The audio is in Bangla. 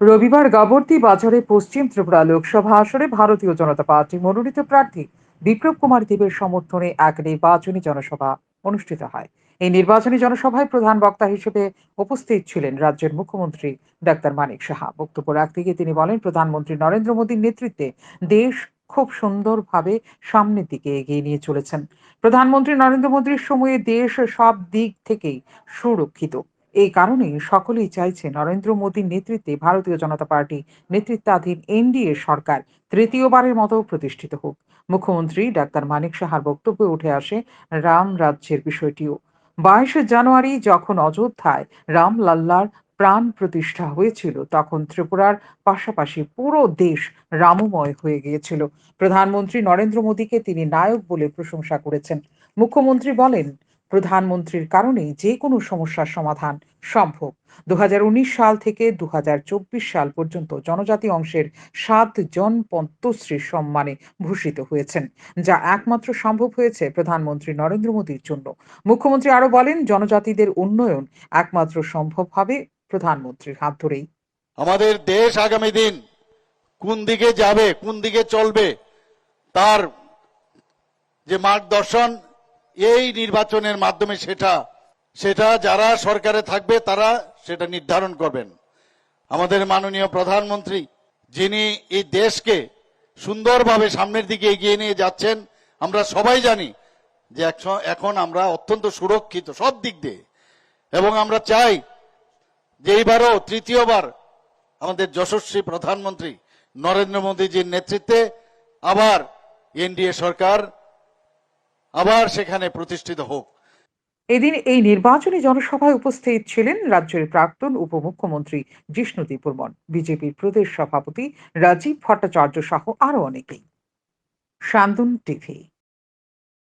রবিবার গাবর্তি বাজারে পশ্চিম ত্রিপুরা লোকসভা আসনে ভারতীয় জনতা পার্টি মনোনীত প্রার্থী বিপ্লব কুমার দেবের সমর্থনে এক নির্বাচনী জনসভা অনুষ্ঠিত হয়। এই নির্বাচনী জনসভায় প্রধান বক্তা হিসেবে উপস্থিত ছিলেন রাজ্যের মুখ্যমন্ত্রী ডাক্তার মানিক সাহা। বক্তব্য রাখতে গিয়ে তিনি বলেন, প্রধানমন্ত্রী নরেন্দ্র মোদীর নেতৃত্বে দেশ খুব সুন্দরভাবে সামনের দিকে এগিয়ে নিয়ে চলেছেন। প্রধানমন্ত্রী নরেন্দ্র মোদীর সময়ে দেশ সব দিক থেকেই সুরক্ষিত। এই কারণেই সকলেই চাইছে নরেন্দ্র মোদীর নেতৃত্বে ভারতীয় জনতা পার্টি নেতৃত্বাধীন এনডিএ সরকার তৃতীয়বারের মতো প্রতিষ্ঠিত হোক। মুখ্যমন্ত্রী ডাক্তার মানিক সাহার বক্তব্যে উঠে আসে রাম রাজ্যের বিষয়টিও। বাইশে জানুয়ারি যখন অযোধ্যায় রাম লাল্লার প্রাণ প্রতিষ্ঠা হয়েছিল, তখন ত্রিপুরার পাশাপাশি পুরো দেশ রামময় হয়ে গিয়েছিল। প্রধানমন্ত্রী নরেন্দ্র মোদীকে তিনি নায়ক বলে প্রশংসা করেছেন। মুখ্যমন্ত্রী বলেন প্রধানমন্ত্রীর কারণেই যে কোনো সমস্যার সমাধান সম্ভব। দুই হাজার উনিশ সাল থেকে দুহাজার চব্বিশ সাল পর্যন্ত জনজাতি অংশের সাত জন পদ্মশ্রী সম্মানে ভূষিত হয়েছেন, যা একমাত্র সম্ভব হয়েছে প্রধানমন্ত্রী নরেন্দ্র মোদীর জন্য। মুখ্যমন্ত্রী আরও বলেন, জনজাতিদের উন্নয়ন একমাত্র সম্ভব হবে প্রধানমন্ত্রীর হাত ধরেই। আমাদের দেশ আগামী দিন কোন দিকে যাবে, কোন দিকে চলবে, তার যে মার্গদর্শন এই নির্বাচনের মাধ্যমে সেটা সেটা যারা সরকারে থাকবে তারা সেটা নির্ধারণ করবেন। আমাদের মাননীয় প্রধানমন্ত্রী, যিনি এই দেশকে সুন্দরভাবে সামনের দিকে এগিয়ে নিয়ে যাচ্ছেন, আমরা সবাই জানি যে এখন আমরা অত্যন্ত সুরক্ষিত সব দিক দিয়ে। এবং আমরা চাই যে এইবারও তৃতীয়বার আমাদের যশস্বী প্রধানমন্ত্রী নরেন্দ্র মোদীজির নেতৃত্বে আবার এনডিএ সরকার আবার সেখানে প্রতিষ্ঠিত হোক। এদিন এই নির্বাচনী জনসভায় উপস্থিত ছিলেন রাজ্যের প্রাক্তন উপমুখ্যমন্ত্রী জিষ্ণু দেববর্মন বিজেপির প্রদেশ সভাপতি রাজীব ভট্টাচার্য সহ আরও অনেকেই। শান্তন টিভি